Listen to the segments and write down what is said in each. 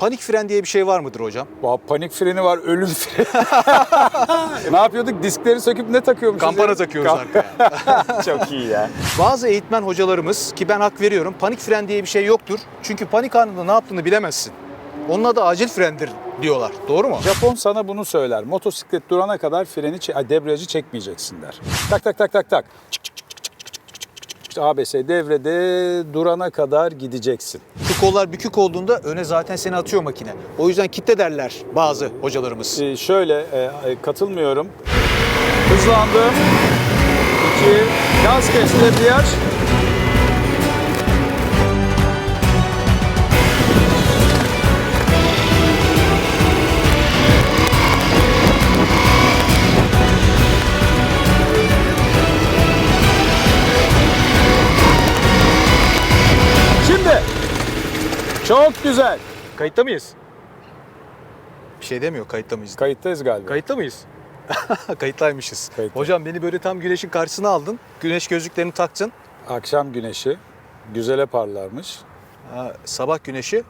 Panik fren diye bir şey var mıdır hocam? Vah, panik freni var, ölüm freni. ne yapıyorduk? Diskleri söküp ne takıyormuşuz? Kampana ya? takıyoruz Kam- arkaya. Çok iyi ya. Bazı eğitmen hocalarımız ki ben hak veriyorum panik fren diye bir şey yoktur. Çünkü panik anında ne yaptığını bilemezsin. Onun adı acil frendir diyorlar. Doğru mu? Japon sana bunu söyler. Motosiklet durana kadar freni, çe- ay, debriyajı çekmeyeceksin der. Tak tak tak tak tak. Çık. ABS devrede durana kadar gideceksin. Şu kollar bükük olduğunda öne zaten seni atıyor makine. O yüzden kitle derler bazı hocalarımız. Ee, şöyle e, katılmıyorum. Hızlandım. İki. Gaz kes debriyaj. Çok güzel. Kayıtta mıyız? Bir şey demiyor kayıtta mıyız? Kayıttayız galiba. Kayıtta mıyız? Kayıttaymışız. Kayıtta. Hocam beni böyle tam güneşin karşısına aldın. Güneş gözlüklerini taktın. Akşam güneşi güzele parlarmış. Ha, sabah güneşi.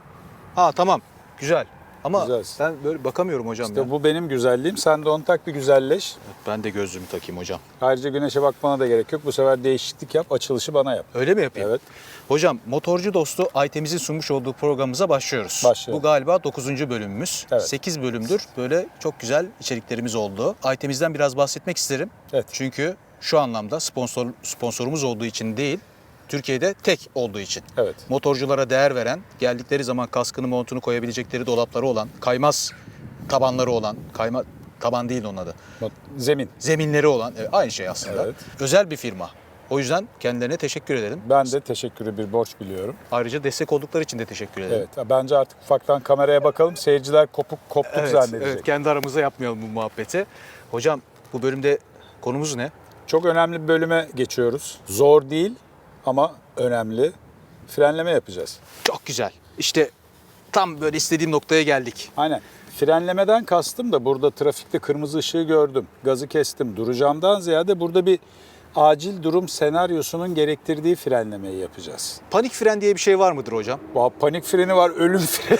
Ha tamam. Güzel. Ama Güzelsin. ben böyle bakamıyorum hocam ya. İşte bu benim güzelliğim. Sen de onu tak bir güzelleş. Ben de gözlüğümü takayım hocam. Ayrıca güneşe bakmana da gerek yok. Bu sefer değişiklik yap, açılışı bana yap. Öyle mi yapayım? Evet. Hocam motorcu dostu Aytemiz'in sunmuş olduğu programımıza başlıyoruz. Başlayalım. Bu galiba 9. bölümümüz. Evet. 8 bölümdür böyle çok güzel içeriklerimiz oldu. Aytemiz'den biraz bahsetmek isterim. Evet. Çünkü şu anlamda sponsor sponsorumuz olduğu için değil, Türkiye'de tek olduğu için. Evet. Motorculara değer veren, geldikleri zaman kaskını montunu koyabilecekleri dolapları olan, kaymaz tabanları olan, kayma taban değil onun adı. Zemin. Zeminleri olan, evet, aynı şey aslında. Evet. Özel bir firma. O yüzden kendilerine teşekkür edelim. Ben de teşekkürü bir borç biliyorum. Ayrıca destek oldukları için de teşekkür ederim. Evet. Bence artık ufaktan kameraya bakalım. Seyirciler kopuk koptuk Evet, zannedecek. evet, kendi aramızda yapmayalım bu muhabbeti. Hocam bu bölümde konumuz ne? Çok önemli bir bölüme geçiyoruz. Zor değil ama önemli. Frenleme yapacağız. Çok güzel. İşte tam böyle istediğim noktaya geldik. Aynen. Frenlemeden kastım da burada trafikte kırmızı ışığı gördüm. Gazı kestim. Duracağımdan ziyade burada bir acil durum senaryosunun gerektirdiği frenlemeyi yapacağız. Panik fren diye bir şey var mıdır hocam? Vah, panik freni var, ölüm freni.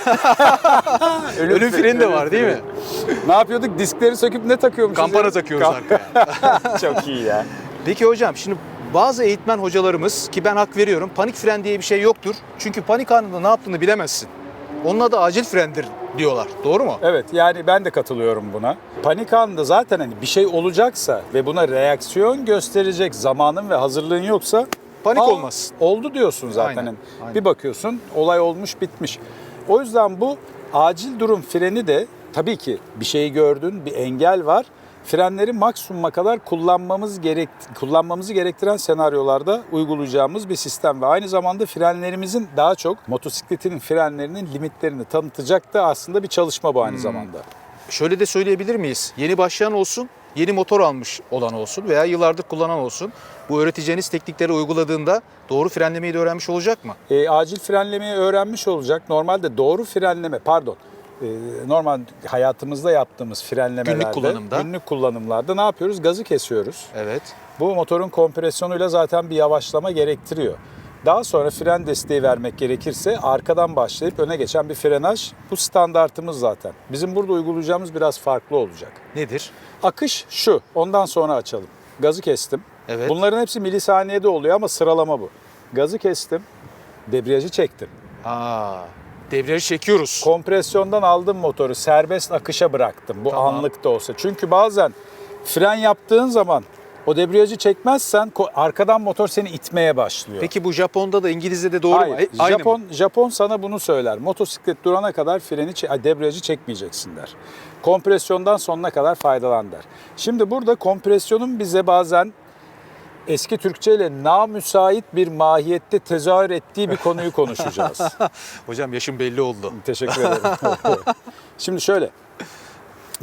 Ölüm freni de var değil mi? ne yapıyorduk? Diskleri söküp ne takıyormuşuz? Kampana takıyoruz arkaya. Çok iyi ya. Peki hocam şimdi bazı eğitmen hocalarımız ki ben hak veriyorum panik fren diye bir şey yoktur. Çünkü panik anında ne yaptığını bilemezsin. Onun adı acil frendir diyorlar. Doğru mu? Evet yani ben de katılıyorum buna. Panik anında zaten hani bir şey olacaksa ve buna reaksiyon gösterecek zamanın ve hazırlığın yoksa Panik "Aa, olmaz." Oldu diyorsun zaten. Aynen, Hani aynen. Bir bakıyorsun olay olmuş bitmiş. O yüzden bu acil durum freni de tabii ki bir şeyi gördün, bir engel var. Frenleri maksimuma kadar kullanmamız gerek kullanmamızı gerektiren senaryolarda uygulayacağımız bir sistem ve aynı zamanda frenlerimizin daha çok motosikletin frenlerinin limitlerini tanıtacak da aslında bir çalışma bu aynı Hmm. zamanda. Şöyle de söyleyebilir miyiz? Yeni başlayan olsun, yeni motor almış olan olsun veya yıllardır kullanan olsun. Bu öğreteceğiniz teknikleri uyguladığında doğru frenlemeyi de öğrenmiş olacak mı? E, acil frenlemeyi öğrenmiş olacak. Normalde doğru frenleme, pardon, normal hayatımızda yaptığımız frenlemelerde, Günlük kullanımda. günlük kullanımlarda ne yapıyoruz? Gazı kesiyoruz. Evet. Bu motorun kompresyonuyla zaten bir yavaşlama gerektiriyor. Daha sonra fren desteği vermek gerekirse arkadan başlayıp öne geçen bir frenaj bu standartımız zaten. Bizim burada uygulayacağımız biraz farklı olacak. Nedir? Akış şu. Ondan sonra açalım. Gazı kestim. Evet. Bunların hepsi milisaniyede oluyor ama sıralama bu. Gazı kestim. Debriyajı çektim. Aa, debriyajı çekiyoruz. Kompresyondan aldım motoru. Serbest akışa bıraktım. Bu Tamam. anlık da olsa. Çünkü bazen fren yaptığın zaman o debriyajı çekmezsen ko- arkadan motor seni itmeye başlıyor. Peki bu Japon'da da İngilizce de doğru mu? Hayır. Aynı Japon mı? Japon sana bunu söyler. Motosiklet durana kadar freni çe- ay, debriyajı çekmeyeceksin der. Kompresyondan sonuna kadar faydalan der. Şimdi burada kompresyonun bize bazen eski Türkçe ile namüsait bir mahiyette tezahür ettiği bir konuyu konuşacağız. Hocam yaşım belli oldu. Teşekkür ederim. Şimdi şöyle.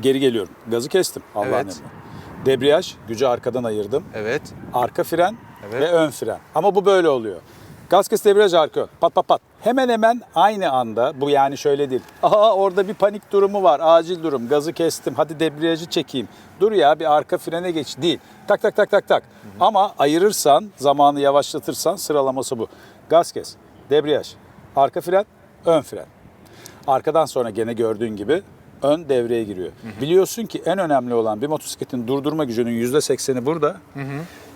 Geri geliyorum. Gazı kestim Allah'ın Evet. emri. Debriyaj, gücü arkadan ayırdım. Evet. Arka fren Evet. ve ön fren. Ama bu böyle oluyor. Gaz kes debriyaj arka. Pat pat pat. Hemen hemen aynı anda bu yani şöyle değil. Aha orada bir panik durumu var. Acil durum. Gazı kestim. Hadi debriyajı çekeyim. Dur ya bir arka frene geç. Değil. Tak tak tak tak tak. Ama ayırırsan, zamanı yavaşlatırsan sıralaması bu. Gaz kes. Debriyaj. Arka fren, ön fren. Arkadan sonra gene gördüğün gibi ön devreye giriyor. Biliyorsun ki en önemli olan bir motosikletin durdurma gücünün %80'i burada,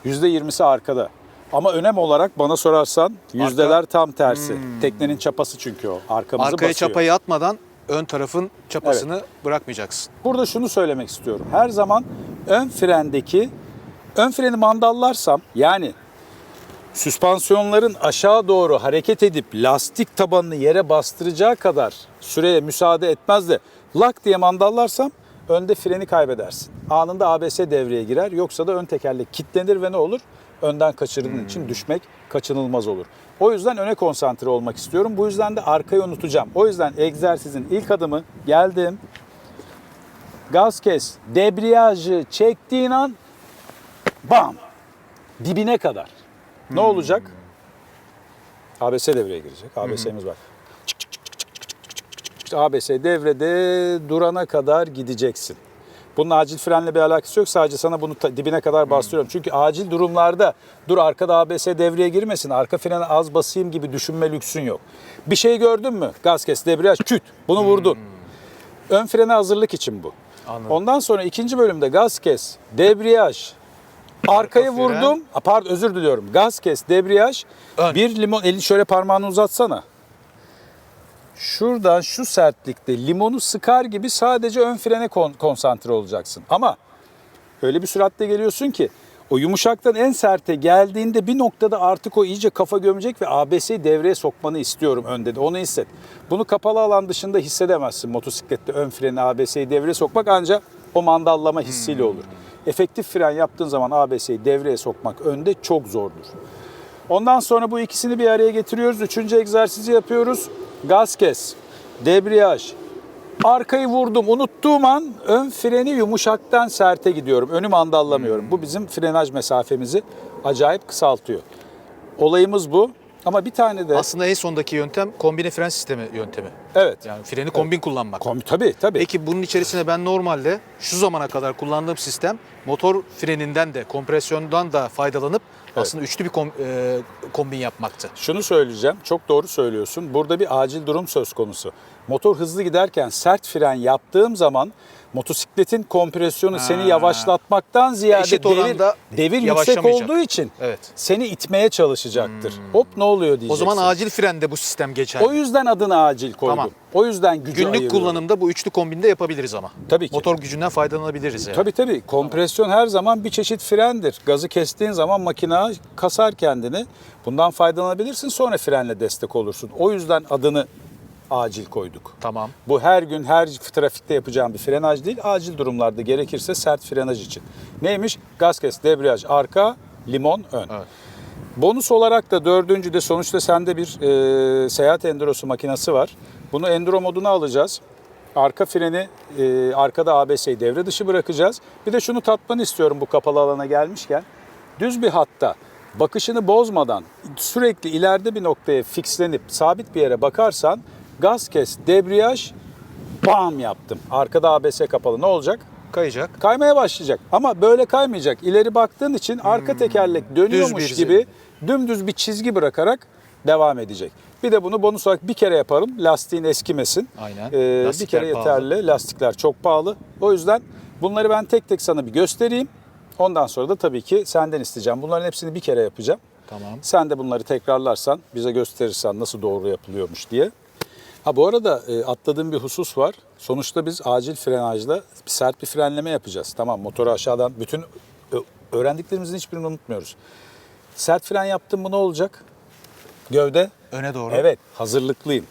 %20'si arkada. Ama önem olarak bana sorarsan yüzdeler tam tersi. Teknenin çapası çünkü o. Arkamızı Arkaya basıyor. çapayı atmadan ön tarafın çapasını bırakmayacaksın. Burada şunu söylemek istiyorum. Her zaman ön frendeki ön freni mandallarsam yani süspansiyonların aşağı doğru hareket edip lastik tabanını yere bastıracağı kadar süreye müsaade etmez de lak diye mandallarsam önde freni kaybedersin. Anında ABS devreye girer yoksa da ön tekerlek kilitlenir ve ne olur? önden kaçırdığın hmm. için düşmek kaçınılmaz olur. O yüzden öne konsantre olmak istiyorum. Bu yüzden de arkayı unutacağım. O yüzden egzersizin ilk adımı geldim. Gaz kes. Debriyajı çektiğin an bam dibine kadar. Hmm. Ne olacak? ABS devreye girecek. ABS'miz var. ABS devrede durana kadar gideceksin. Bunun acil frenle bir alakası yok. Sadece sana bunu dibine kadar bastırıyorum. Çünkü acil durumlarda dur arkada ABS devreye girmesin, arka frene az basayım gibi düşünme lüksün yok. Bir şey gördün mü? Gaz kes, debriyaj, küt. Bunu vurdun. Ön frene hazırlık için bu. Anladım. Ondan sonra ikinci bölümde gaz kes, debriyaj, arkayı vurdum. Pardon özür diliyorum. Gaz kes, debriyaj, Ön. bir limon, elini şöyle parmağını uzatsana. Şuradan şu sertlikte limonu sıkar gibi sadece ön frene kon- konsantre olacaksın. Ama öyle bir süratle geliyorsun ki o yumuşaktan en serte geldiğinde bir noktada artık o iyice kafa gömecek ve ABS'yi devreye sokmanı istiyorum önde de onu hisset. Bunu kapalı alan dışında hissedemezsin motosiklette ön freni ABS'yi devreye sokmak ancak o mandallama hissiyle olur. Efektif fren yaptığın zaman ABS'yi devreye sokmak önde çok zordur. Ondan sonra bu ikisini bir araya getiriyoruz. Üçüncü egzersizi yapıyoruz. Gaz kes, debriyaj. Arkayı vurdum. Unuttuğum an ön freni yumuşaktan serte gidiyorum. Önü mandallamıyorum. Bu bizim frenaj mesafemizi acayip kısaltıyor. Olayımız bu. Ama bir tane de... Aslında en sondaki yöntem kombine fren sistemi yöntemi. evet. Yani freni kombin kullanmak. Kom- tabii tabii. Peki bunun içerisine ben normalde şu zamana kadar kullandığım sistem motor freninden de kompresyondan da faydalanıp aslında üçlü bir kom- e, kombin yapmaktı. Şunu söyleyeceğim. Çok doğru söylüyorsun. Burada bir acil durum söz konusu. Motor hızlı giderken sert fren yaptığım zaman motosikletin kompresyonu seni yavaşlatmaktan ziyade Eşit devir, devir yüksek olduğu için Evet. seni itmeye çalışacaktır. Hop ne oluyor O diyeceksin. zaman acil frende bu sistem geçer. O yüzden adını acil koydum. Tamam. O yüzden gücü Günlük ayırıyorum. kullanımda bu üçlü kombinde yapabiliriz ama. Tabii ki. Motor gücünden faydalanabiliriz yani. Tabii tabii. Kompresyon her zaman bir çeşit frendir. Gazı kestiğin zaman makina kasar kendini. Bundan faydalanabilirsin sonra frenle destek olursun. O yüzden adını acil koyduk. Tamam. Bu her gün her trafikte yapacağım bir frenaj değil. Acil durumlarda gerekirse sert frenaj için. Neymiş? Gaz kes, debriyaj arka, limon ön. Evet. Bonus olarak da dördüncü de sonuçta sende bir e, seyahat endurosu makinesi var. Bunu enduro moduna alacağız. Arka freni, e, arkada ABS'yi devre dışı bırakacağız. Bir de şunu tatmanı istiyorum bu kapalı alana gelmişken. Düz bir hatta bakışını bozmadan sürekli ileride bir noktaya fixlenip sabit bir yere bakarsan gaz kes, debriyaj, bam yaptım. Arkada ABS kapalı ne olacak? Kayacak. kaymaya başlayacak. Ama böyle kaymayacak. İleri baktığın için arka tekerlek dönüyormuş Düz bir gibi dümdüz bir çizgi bırakarak devam edecek. Bir de bunu bonus olarak bir kere yapalım. Lastiğin eskimesin. Aynen. Ee, bir Lastikler kere pahalı. yeterli. Lastikler çok pahalı. O yüzden bunları ben tek tek sana bir göstereyim. Ondan sonra da tabii ki senden isteyeceğim. Bunların hepsini bir kere yapacağım. Tamam. Sen de bunları tekrarlarsan, bize gösterirsen nasıl doğru yapılıyormuş diye. Ha bu arada e, atladığım bir husus var. Sonuçta biz acil frenajda sert bir frenleme yapacağız. Tamam motoru aşağıdan bütün ö- öğrendiklerimizin hiçbirini unutmuyoruz. Sert fren yaptım mı ne olacak? Gövde. Öne doğru. Evet hazırlıklıyım.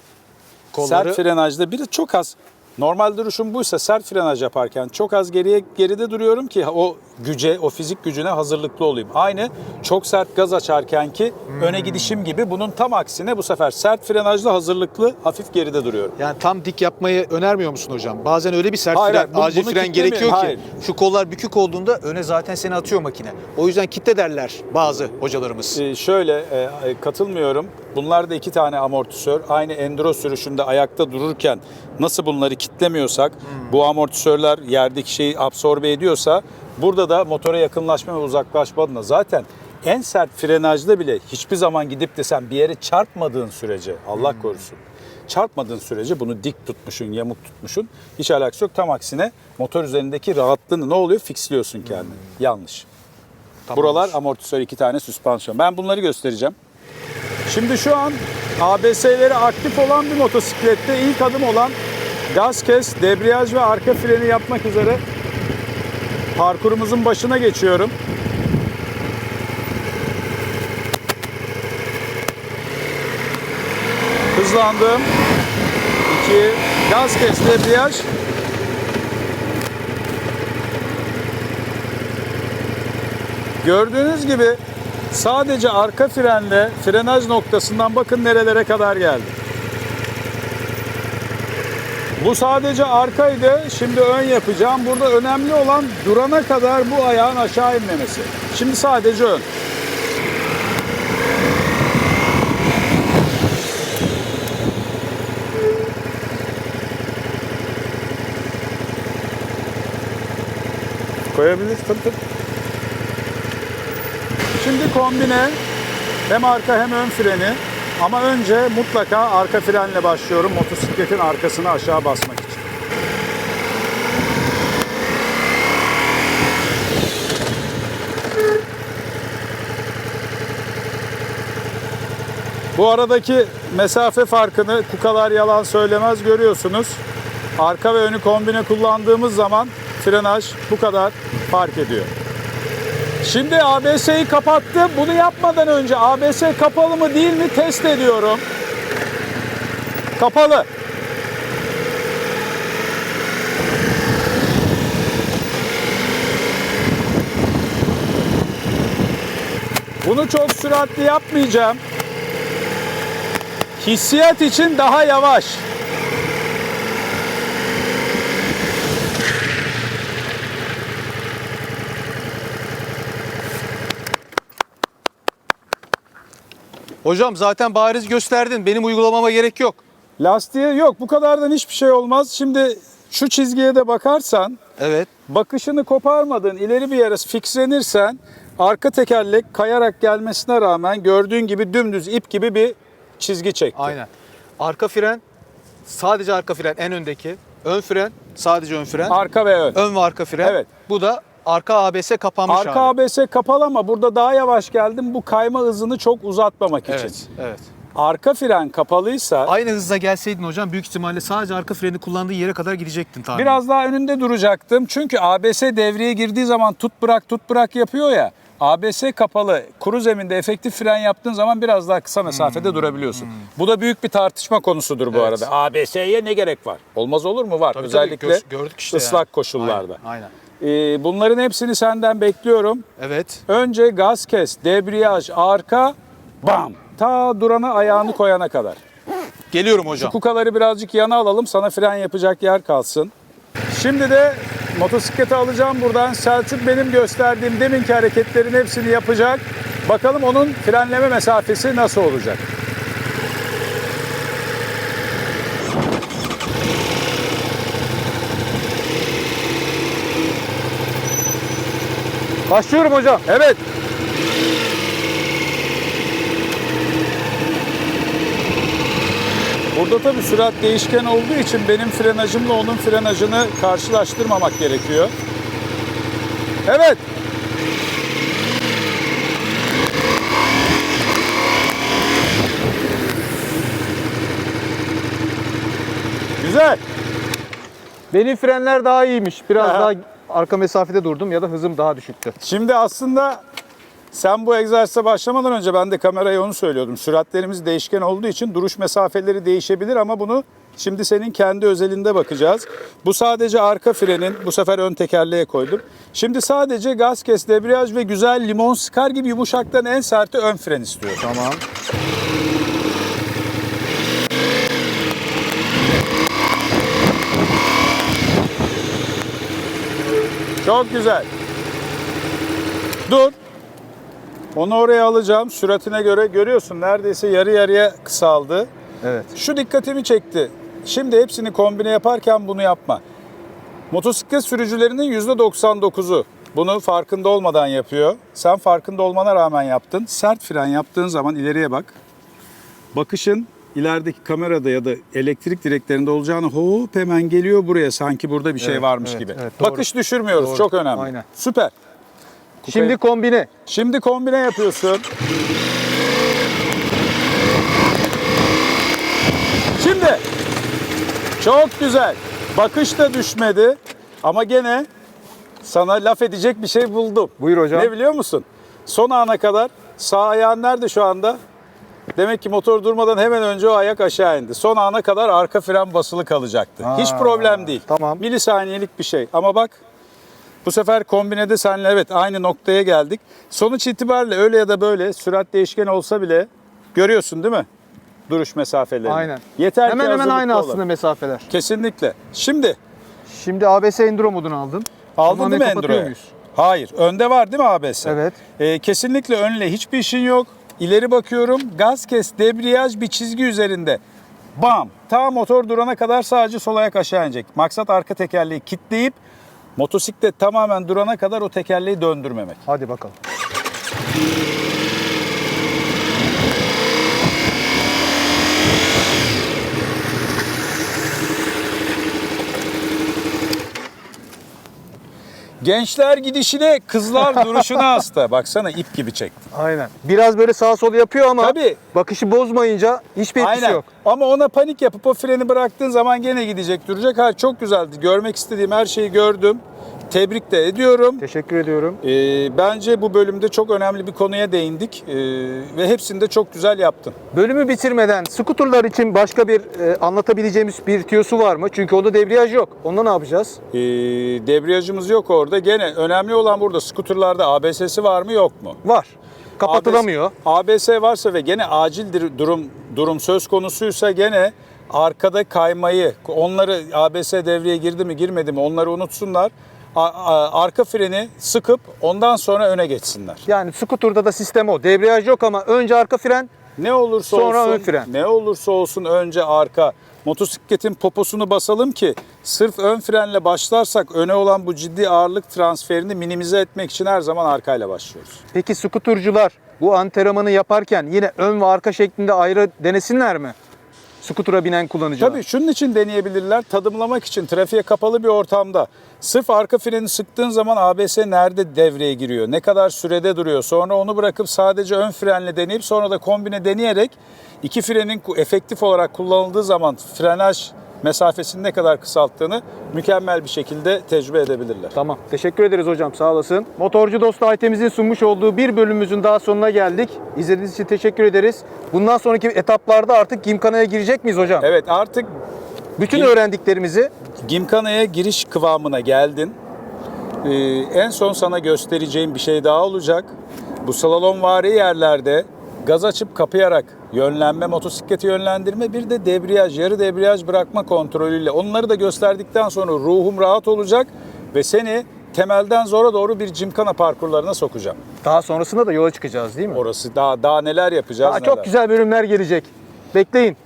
Kolları Sert frenajda bir de çok az. Normal duruşum buysa sert frenaj yaparken çok az geriye geride duruyorum ki o güce, o fizik gücüne hazırlıklı olayım. Aynı çok sert gaz açarken ki öne gidişim gibi bunun tam aksine bu sefer sert frenajda hazırlıklı hafif geride duruyorum. Yani tam dik yapmayı önermiyor musun hocam? Bazen öyle bir sert Hayır, fren, bu- acil fren gerekiyor ki Hayır. şu kollar bükük olduğunda öne zaten seni atıyor makine. O yüzden kitle derler bazı hocalarımız. Ee, şöyle e, e, katılmıyorum. Bunlar da iki tane amortisör. Aynı enduro sürüşünde ayakta dururken nasıl bunları kitlemiyorsak bu amortisörler yerdeki şeyi absorbe ediyorsa burada da motora yakınlaşma ve uzaklaşma adına zaten en sert frenajda bile hiçbir zaman gidip de sen bir yere çarpmadığın sürece Allah korusun. Çarpmadığın sürece bunu dik tutmuşun, yamuk tutmuşun hiç alakası yok. Tam aksine motor üzerindeki rahatlığını ne oluyor? Fixliyorsun kendini. Yanlış. Tamamdır. Buralar amortisör iki tane süspansiyon. Ben bunları göstereceğim. Şimdi şu an ABS'leri aktif olan bir motosiklette ilk adım olan gaz kes, debriyaj ve arka freni yapmak üzere parkurumuzun başına geçiyorum. Hızlandım. 2 gaz kes, debriyaj. Gördüğünüz gibi sadece arka frenle frenaj noktasından bakın nerelere kadar geldi. Bu sadece arkaydı. Şimdi ön yapacağım. Burada önemli olan durana kadar bu ayağın aşağı inmemesi. Şimdi sadece ön. Koyabiliriz tabii tabii. Şimdi kombine hem arka hem ön freni ama önce mutlaka arka frenle başlıyorum motosikletin arkasını aşağı basmak için. Bu aradaki mesafe farkını kukalar yalan söylemez görüyorsunuz. Arka ve önü kombine kullandığımız zaman frenaj bu kadar fark ediyor. Şimdi ABS'yi kapattım. Bunu yapmadan önce ABS kapalı mı değil mi test ediyorum. Kapalı. Bunu çok süratli yapmayacağım. Hissiyat için daha yavaş. Hocam zaten bariz gösterdin. Benim uygulamama gerek yok. Lastiğe yok bu kadardan hiçbir şey olmaz. Şimdi şu çizgiye de bakarsan Evet. bakışını koparmadın ileri bir yere fixlenirsen arka tekerlek kayarak gelmesine rağmen gördüğün gibi dümdüz ip gibi bir çizgi çekti. Aynen. Arka fren sadece arka fren en öndeki. Ön fren sadece ön fren. Arka ve ön. ön ve arka fren. Evet. Bu da arka ABS kapanmış Arka hali. ABS kapalı ama burada daha yavaş geldim bu kayma hızını çok uzatmamak için. Evet. Evet. Arka fren kapalıysa Aynı hızla gelseydin hocam büyük ihtimalle sadece arka freni kullandığı yere kadar gidecektin tahmin. biraz daha önünde duracaktım. Çünkü ABS devreye girdiği zaman tut bırak tut bırak yapıyor ya. ABS kapalı kuru zeminde efektif fren yaptığın zaman biraz daha kısa mesafede durabiliyorsun. Bu da büyük bir tartışma konusudur bu Hmm. Evet. arada. ABS'ye ne gerek var? Olmaz olur mu? Var. Tabii, Özellikle tabii, gö- gördük işte ıslak yani. koşullarda. Aynen. aynen. Ee, bunların hepsini senden bekliyorum. Evet. Önce gaz kes, debriyaj, arka, bam. Ta durana ayağını koyana kadar. Geliyorum hocam. Kukaları birazcık yana alalım. Sana fren yapacak yer kalsın. Şimdi de motosikleti alacağım buradan. Selçuk benim gösterdiğim deminki hareketlerin hepsini yapacak. Bakalım onun frenleme mesafesi nasıl olacak? Başlıyorum hocam. Evet. Burada tabii sürat değişken olduğu için benim frenajımla onun frenajını karşılaştırmamak gerekiyor. Evet. Güzel. Benim frenler daha iyiymiş. Biraz Aha. daha arka mesafede durdum ya da hızım daha düşüktü. Şimdi aslında sen bu egzersize başlamadan önce ben de kameraya onu söylüyordum. Süratlerimiz değişken olduğu için duruş mesafeleri değişebilir ama bunu şimdi senin kendi özelinde bakacağız. Bu sadece arka frenin, bu sefer ön tekerleğe koydum. Şimdi sadece gaz kes, debriyaj ve güzel limon sıkar gibi yumuşaktan en serti ön fren istiyorum. Tamam. Çok güzel. Dur. Onu oraya alacağım. Süratine göre görüyorsun neredeyse yarı yarıya kısaldı. Evet. Şu dikkatimi çekti. Şimdi hepsini kombine yaparken bunu yapma. Motosiklet sürücülerinin %99'u bunu farkında olmadan yapıyor. Sen farkında olmana rağmen yaptın. Sert fren yaptığın zaman ileriye bak. Bakışın ilerideki kamerada ya da elektrik direklerinde olacağını hop hemen geliyor buraya sanki burada bir şey Evet, varmış evet, gibi. evet, doğru. Bakış düşürmüyoruz Doğru. çok önemli. Aynen. Süper. Şimdi kombine. Şimdi kombine yapıyorsun. Şimdi çok güzel. Bakış da düşmedi ama gene sana laf edecek bir şey buldum. Buyur hocam. Ne biliyor musun? Son ana kadar sağ ayağın nerede şu anda? Demek ki motor durmadan hemen önce o ayak aşağı indi. Son ana kadar arka fren basılı kalacaktı. Ha, Hiç problem değil. tamam. Milisaniyelik bir şey. Ama bak bu sefer kombinede senle evet aynı noktaya geldik. Sonuç itibariyle öyle ya da böyle sürat değişken olsa bile görüyorsun değil mi? Duruş mesafelerini. Aynen. Yeter ki hemen hemen hazırlıklı aynı olalım. aslında mesafeler. Kesinlikle. Şimdi Şimdi ABS Enduro modunu aldın. aldın değil mi Enduro'yu? Hayır. Önde var değil mi ABS? Evet. Ee, kesinlikle önle hiçbir işin yok. İleri bakıyorum. Gaz kes, debriyaj bir çizgi üzerinde. Bam. Ta motor durana kadar sadece sol ayak aşağı inecek. Maksat arka tekerleği kilitleyip motosiklet tamamen durana kadar o tekerleği döndürmemek. Hadi bakalım. Gençler gidişine, kızlar duruşuna hasta. Baksana ip gibi çekti. Aynen. Biraz böyle sağ sol yapıyor ama Tabii. bakışı bozmayınca hiçbir etkisi Aynen. yok. Ama ona panik yapıp o freni bıraktığın zaman gene gidecek, duracak. Ha çok güzeldi. Görmek istediğim her şeyi gördüm. Tebrik de ediyorum. Teşekkür ediyorum. Ee, bence bu bölümde çok önemli bir konuya değindik Ee, ve hepsini de çok güzel yaptın. Bölümü bitirmeden skuterlar için başka bir e, anlatabileceğimiz bir tiyosu var mı? Çünkü onda debriyaj yok. Onda ne yapacağız? Ee, debriyajımız yok orada. Gene önemli olan burada skuterlarda ABS'si var mı yok mu? Var. Kapatılamıyor. ABS, varsa ve gene acil durum durum söz konusuysa gene arkada kaymayı, onları ABS devreye girdi mi girmedi mi onları unutsunlar. Arka freni sıkıp ondan sonra öne geçsinler. Yani skuterda da sistem o. Debriyaj yok ama önce arka fren, Ne olursa Sonra olsun, ön fren. ne olursa olsun önce arka. Motosikletin poposunu basalım ki sırf ön frenle başlarsak öne olan bu ciddi ağırlık transferini minimize etmek için her zaman arkayla başlıyoruz. Peki skuturcular bu antrenmanı yaparken yine ön ve arka şeklinde ayrı denesinler mi? Skutura binen kullanıcılar. Tabii şunun için deneyebilirler. Tadımlamak için trafiğe kapalı bir ortamda sırf arka freni sıktığın zaman ABS nerede devreye giriyor? Ne kadar sürede duruyor? Sonra onu bırakıp sadece ön frenle deneyip sonra da kombine deneyerek iki frenin efektif olarak kullanıldığı zaman frenaj mesafesini ne kadar kısalttığını mükemmel bir şekilde tecrübe edebilirler. Tamam. Teşekkür ederiz hocam. Sağ olasın. Motorcu Dostu Aytemizin sunmuş olduğu bir bölümümüzün daha sonuna geldik. İzlediğiniz için teşekkür ederiz. Bundan sonraki etaplarda artık Gimkana'ya girecek miyiz hocam? Evet artık Bütün Gim- öğrendiklerimizi Gimkana'ya giriş kıvamına geldin. Ee, en son sana göstereceğim bir şey daha olacak. Bu slalomvari yerlerde gaz açıp kapayarak yönlenme, motosikleti yönlendirme bir de debriyaj, yarı debriyaj bırakma kontrolüyle onları da gösterdikten sonra ruhum rahat olacak ve seni temelden zora doğru bir cimkana parkurlarına sokacağım. daha sonrasında da yola çıkacağız değil mi? Orası daha daha neler yapacağız Daha neler. çok güzel bölümler gelecek. Bekleyin.